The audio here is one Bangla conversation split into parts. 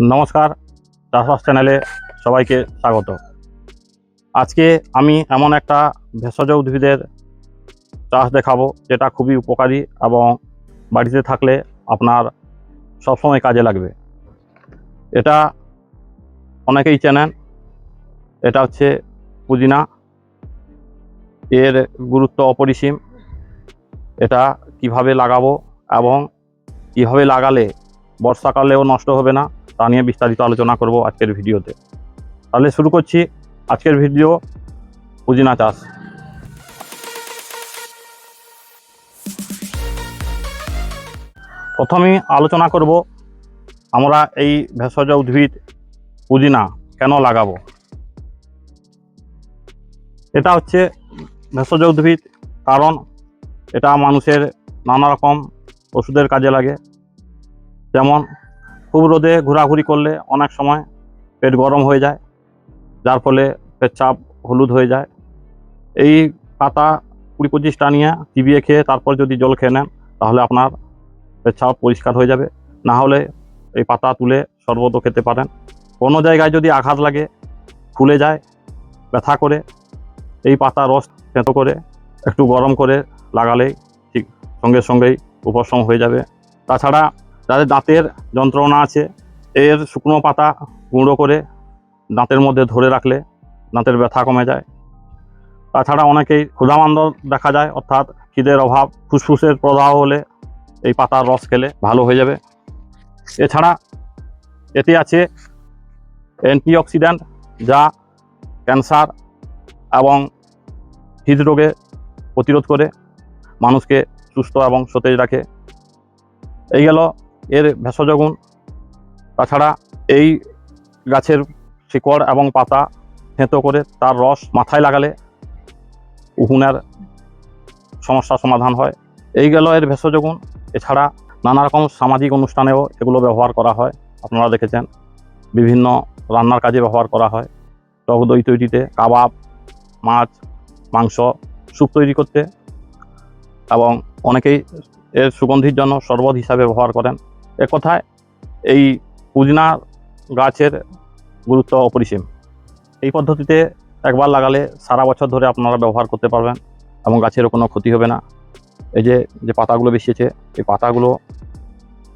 নমস্কার, চাষবাস চ্যানেলে সবাইকে স্বাগত। আজকে আমি এমন একটা ভেষজ উদ্ভিদের চাষ দেখাবো যেটা খুবই উপকারী এবং বাড়িতে থাকলে আপনার সবসময় কাজে লাগবে। এটা অনেকেই চেনেন, এটা হচ্ছে পুদিনা। এর গুরুত্ব অপরিসীম। এটা কীভাবে লাগাবো এবং কীভাবে লাগালে বর্ষাকালেও নষ্ট হবে না, তা নিয়ে বিস্তারিত আলোচনা করব আজকের ভিডিওতে। তাহলে শুরু করছি আজকের ভিডিও পুদিনা চাষ। প্রথমেই আলোচনা করব আমরা এই ভেষজ উদ্ভিদ পুদিনা কেন লাগাবো? এটা হচ্ছে ভেষজ উদ্ভিদ কারণ এটা মানুষের নানা রকম ওষুধের কাজে লাগে। যেমন খুব রোদে ঘোরাঘুরি করলে অনেক সময় পেট গরম হয়ে যায়, যার ফলে পেচ্ছাপ হলুদ হয়ে যায়। এই পাতা কুড়ি পঁচিশটা নিয়ে চিবিয়ে খেয়ে তারপর যদি জল খেয়ে নেন, তাহলে আপনার পেচ্ছাপ পরিষ্কার হয়ে যাবে। না হলে এই পাতা তুলে শরবতও খেতে পারেন। কোনো জায়গায় যদি আঘাত লাগে, ফুলে যায়, ব্যথা করে, এই পাতা রস তেঁতো করে একটু গরম করে লাগালেই ঠিক সঙ্গে সঙ্গেই উপশম হয়ে যাবে। তাছাড়া যাদের দাঁতের যন্ত্রণা আছে। এর শুকনো পাতা গুঁড়ো করে দাঁতের মধ্যে ধরে রাখলে দাঁতের ব্যথা কমে যায়। তাছাড়া অনেকেই ক্ষুধামান্দ দেখা যায়, অর্থাৎ খিদের অভাব, ফুসফুসের প্রদাহ হলে এই পাতার রস খেলে ভালো হয়ে যাবে। এছাড়া এতে আছে অ্যান্টিঅক্সিডেন্ট যা ক্যান্সার এবং হৃদরোগে প্রতিরোধ করে, মানুষকে সুস্থ এবং সতেজ রাখে। এই গেল এর ভেষজ গুণ তাছাড়া এই গাছের শিকড় এবং পাতা থেঁতো করে তার রস মাথায় লাগালে উহুনের সমস্যার সমাধান হয়। এই গেল এর ভেষজ গুণ এছাড়া নানা রকম সামাজিক অনুষ্ঠানেও এগুলো ব্যবহার করা হয়। আপনারা দেখেছেন, বিভিন্ন রান্নার কাজে ব্যবহার করা হয়। টক দই তৈরিতে কাবাব, মাছ, মাংস, স্যুপ তৈরি করতে এবং অনেকেই এর সুগন্ধির জন্য শরবত হিসাবে ব্যবহার করেন। কথায় এই পুদিনা গাছের গুরুত্ব অপরিসীম। এই পদ্ধতিতে একবার লাগালে সারা বছর ধরে আপনারা ব্যবহার করতে পারবেন এবং গাছেরও কোনো ক্ষতি হবে না। এই যে যে পাতাগুলো বেশিয়েছে, এই পাতাগুলো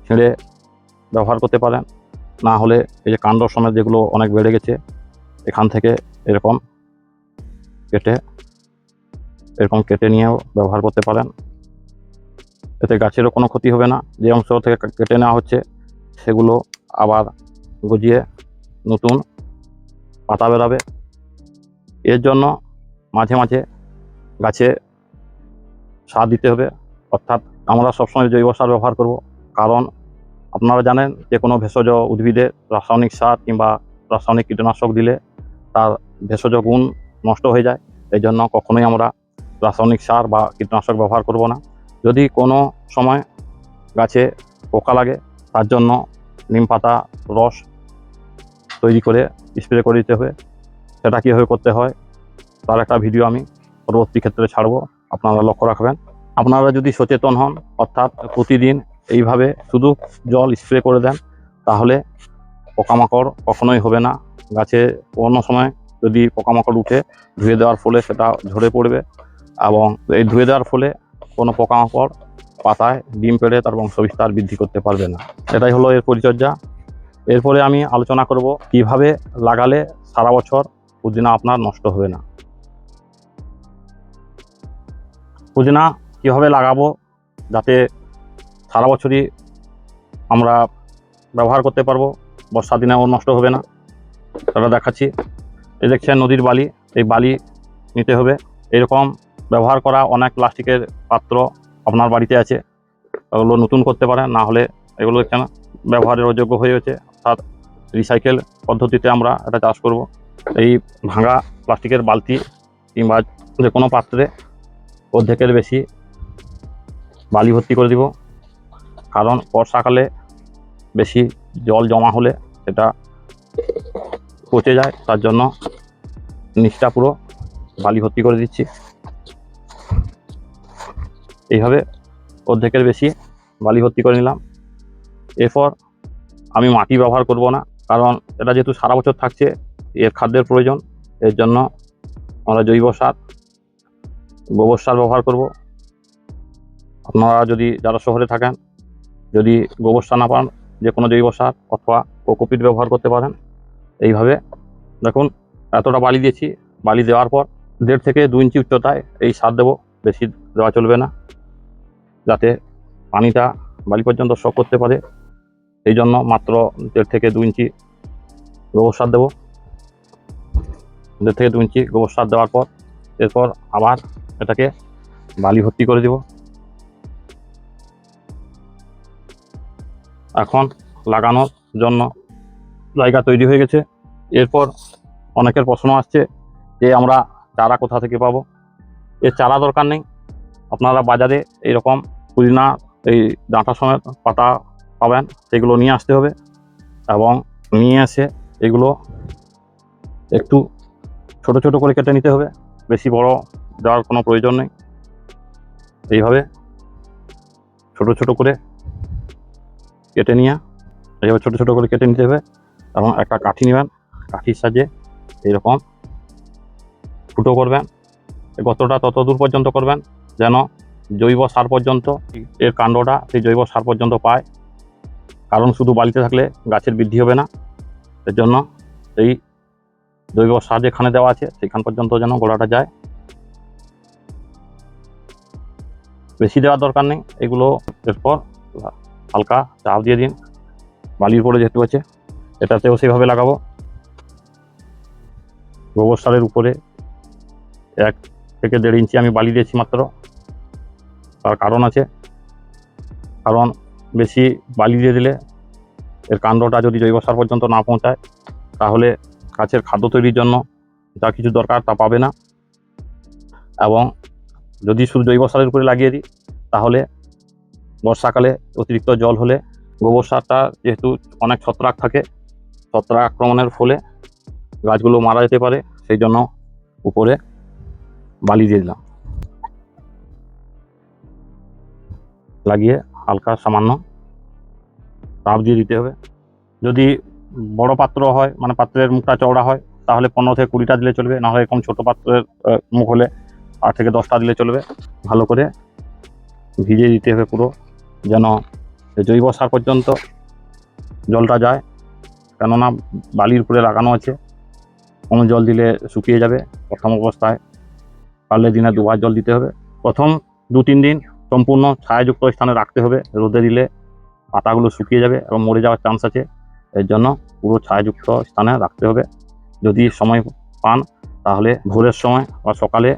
ছিঁড়ে ব্যবহার করতে পারেন। না হলে এই যে কাণ্ড সমেত যেগুলো অনেক বেড়ে গেছে, এখান থেকে এরকম কেটে এরকম কেটে নিয়েও ব্যবহার করতে পারেন। এতে গাছেরও কোনো ক্ষতি হবে না। যে অংশ থেকে কেটে নেওয়া হচ্ছে, সেগুলো আবার গজিয়ে নতুন পাতা বেরাবে। এর জন্য মাঝে মাঝে গাছে সার দিতে হবে। অর্থাৎ আমরা সবসময় জৈব সার ব্যবহার করব। কারণ আপনারা জানেন যে কোনো ভেষজ উদ্ভিদে রাসায়নিক সার কিংবা রাসায়নিক কীটনাশক দিলে তার ভেষজ গুণ নষ্ট হয়ে যায়। এই জন্য কখনোই আমরা রাসায়নিক সার বা কীটনাশক ব্যবহার করব না। যদি কোনো সময় গাছে পোকা লাগে, তার জন্য নিম পাতা, রস তৈরি করে স্প্রে করে দিতে হবে। সেটা কীভাবে করতে হয়, তার একটা ভিডিও আমি পরবর্তী ক্ষেত্রে ছাড়বো। আপনারা লক্ষ্য রাখবেন। আপনারা যদি সচেতন হন, অর্থাৎ প্রতিদিন এইভাবে শুধু জল স্প্রে করে দেন, তাহলে পোকামাকড় কখনোই হবে না। গাছে কোনো সময় যদি পোকামাকড় উঠে, ধুয়ে দেওয়ার ফলে সেটা ঝরে পড়বে এবং এই ধুয়ে দেওয়ার ফলে কোনো পোকামাকড়, পাতায় ডিম পেড়ে তার বংশবিস্তার বৃদ্ধি করতে পারবে না। এটাই হলো এর পরিচর্যা। এরপরে আমি আলোচনা করব কীভাবে লাগালে সারা বছর পুদিনা আপনার নষ্ট হবে না। পুদিনা কীভাবে লাগাবো যাতে সারা বছরই আমরা ব্যবহার করতে পারব বর্ষা দিনে ও নষ্ট হবে না। সেটা দেখাচ্ছি। এই দেখছেন নদীর বালি, এই বালি নিতে হবে। এরকম ব্যবহার করা অনেক প্লাস্টিকের পাত্র আপনার বাড়িতে আছে, ওগুলো নতুন করতে পারেন, না হলে এগুলো কেন ব্যবহারের অযোগ্য হয়ে গেছে। অর্থাৎ রিসাইকেল পদ্ধতিতে আমরা এটা চাষ করব। এই ভাঙা প্লাস্টিকের বালতি কিংবা যে কোনো পাত্রে অর্ধেকের বেশি বালি ভর্তি করে দিব। কারণ বর্ষাকালে বেশি জল জমা হলে সেটা পচে যায়, তার জন্য নিচটা পুরো বালি ভর্তি করে দিচ্ছি। এইভাবে অর্ধেকের বেশি বালি ভর্তি করে নিলাম। এরপর আমি মাটি ব্যবহার করব না, কারণ এটা যেহেতু সারা বছর থাকছে, এর খাদ্যের প্রয়োজন। এর জন্য আমরা জৈব সার, গোবর সার ব্যবহার করব। আপনারা যদি যারা শহরে থাকেন, যদি গোবর সার না পান যে কোনো জৈব সার অথবা কোকোপিট ব্যবহার করতে পারেন। এইভাবে দেখুন, এতটা বালি দিয়েছি। বালি দেওয়ার পর দেড় থেকে দু ইঞ্চি উচ্চতায় এই সার দেবো, বেশি দেওয়া চলবে না। যাতে পানিটা বালি পর্যন্ত শক করতে পারে। সেই জন্য মাত্র দেড় থেকে দু ইঞ্চি গোবর সার দেবো। দেড় থেকে দু ইঞ্চি গোবর সার দেওয়ার পর এরপর আবার এটাকে বালি ভর্তি করে দেব। এখন লাগানোর জন্য জায়গা তৈরি হয়ে গেছে। এরপর অনেকের প্রশ্ন আসছে যে আমরা চারা কোথা থেকে পাবো? এর চারা দরকার নেই। আপনারা বাজারে এইরকম পুদিনা এই ডাঁটা সমেত পাতা পাবেন সেগুলো নিয়ে আসতে হবে এবং নিয়ে এসে এগুলো একটু ছোট ছোট করে কেটে নিতে হবে, বেশি বড় দেওয়ার কোনো প্রয়োজন নেই। এইভাবে ছোট ছোট করে কেটে নিয়ে, এইভাবে ছোট ছোট করে কেটে নিতে হবে এবং একটা কাঠি নেবেন, কাঠির সাহায্যে এইরকম ফুটো করবেন গতটা তত দূর পর্যন্ত করবেন যেন জৈব সার পর্যন্ত, এর কাণ্ডটা সেই জৈব সার পর্যন্ত পায়। কারণ শুধু বালিতে থাকলে গাছের বৃদ্ধি হবে না। এর জন্য এই জৈব সার যেখানে দেওয়া আছে সেখান পর্যন্ত যেন গোড়াটা যায়। বেশি দেওয়ার দরকার নেই। এগুলো এরপর হালকা চাপ দিয়ে দিন। বালির উপরে যেহেতু আছে, এটাতেও সেইভাবে লাগাবো। গোবর সারের উপরে এক থেকে দেড় ইঞ্চি আমি বালি দিয়েছি মাত্র। তার কারণ আছে। কারণ বেশি বালি দিয়ে দিলে এর কাণ্ডটা যদি জৈব সার পর্যন্ত না পৌঁছায়, তাহলে গাছের খাদ্য তৈরির জন্য যা কিছু দরকার তা পাবে না। এবং যদি শুধু জৈব সারের উপরে লাগিয়ে দিই, তাহলে বর্ষাকালে অতিরিক্ত জল হলে গোবর সারটা যেহেতু অনেক ছত্রাক থাকে, ছত্রাক আক্রমণের ফলে গাছগুলো মারা যেতে পারে, সেই জন্য উপরে বালি দিয়ে দিলাম। লাগিয়ে হালকা সামান্য তাপ দিয়ে দিতে হবে। যদি বড় পাত্র হয় মানে পাত্রের মুখটা চওড়া হয়, তাহলে পনেরো থেকে কুড়িটা দিলে চলবে, না হয় এরকম ছোটো পাত্রের মুখ হলে আট থেকে দশটা দিলে চলবে। ভালো করে ভিজিয়ে দিতে হবে পুরো, যেন জৈব সার পর্যন্ত জলটা যায়। কেননা বালির উপরে লাগানো আছে, কোনো জল দিলে শুকিয়ে যাবে প্রথম অবস্থায়। পারলে দিনে দুবার জল দিতে হবে। প্রথম দু তিন দিন সম্পূর্ণ ছায়াযুক্ত স্থানে রাখতে হবে। রোদে দিলে পাতাগুলো শুকিয়ে যাবে এবং মরে যাওয়ার চান্স আছে। এর জন্য পুরো ছায়াযুক্ত স্থানে রাখতে হবে। যদি সময় পান, তাহলে ভোরের সময় বা সকালে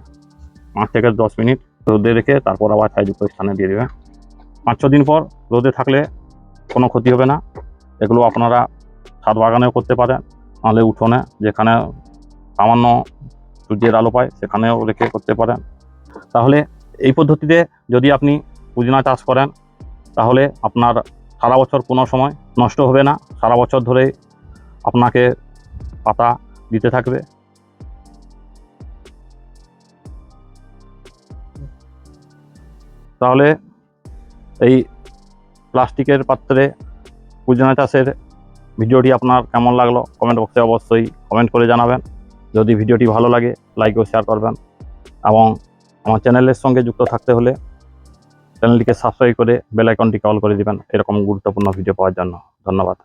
পাঁচ থেকে দশ মিনিট রোদে রেখে তারপর আবার ছায়াযুক্ত স্থানে দিয়ে দেবেন। পাঁচ ছ দিন পর রোদে থাকলে কোনো ক্ষতি হবে না। এগুলো আপনারা ছাদ বাগানেও করতে পারেন। নাহলে উঠোনে যেখানে সামান্য সূর্যের আলো পায়, সেখানেও রেখে করতে পারেন। তাহলে এই পদ্ধতিতে যদি আপনি পুদিনা চাষ করেন, তাহলে আপনার সারা বছর কোনো সময় নষ্ট হবে না। সারা বছর ধরে আপনাকে পাতা দিতে থাকবে। তাহলে এই প্লাস্টিকের পাত্রে পুদিনা চাষের ভিডিওটি আপনার কেমন লাগল কমেন্ট বক্সে অবশ্যই কমেন্ট করে জানাবেন। যদি ভিডিওটি ভালো লাগে, লাইক ও শেয়ার করবেন। এবং আমার চ্যানেলের সঙ্গে যুক্ত থাকতে হলে চ্যানেলটিকে সাবস্ক্রাইব করে বেল কল করে দিবেন। এরকম গুরুত্বপূর্ণ ভিডিও পাওয়ার জন্য। ধন্যবাদ।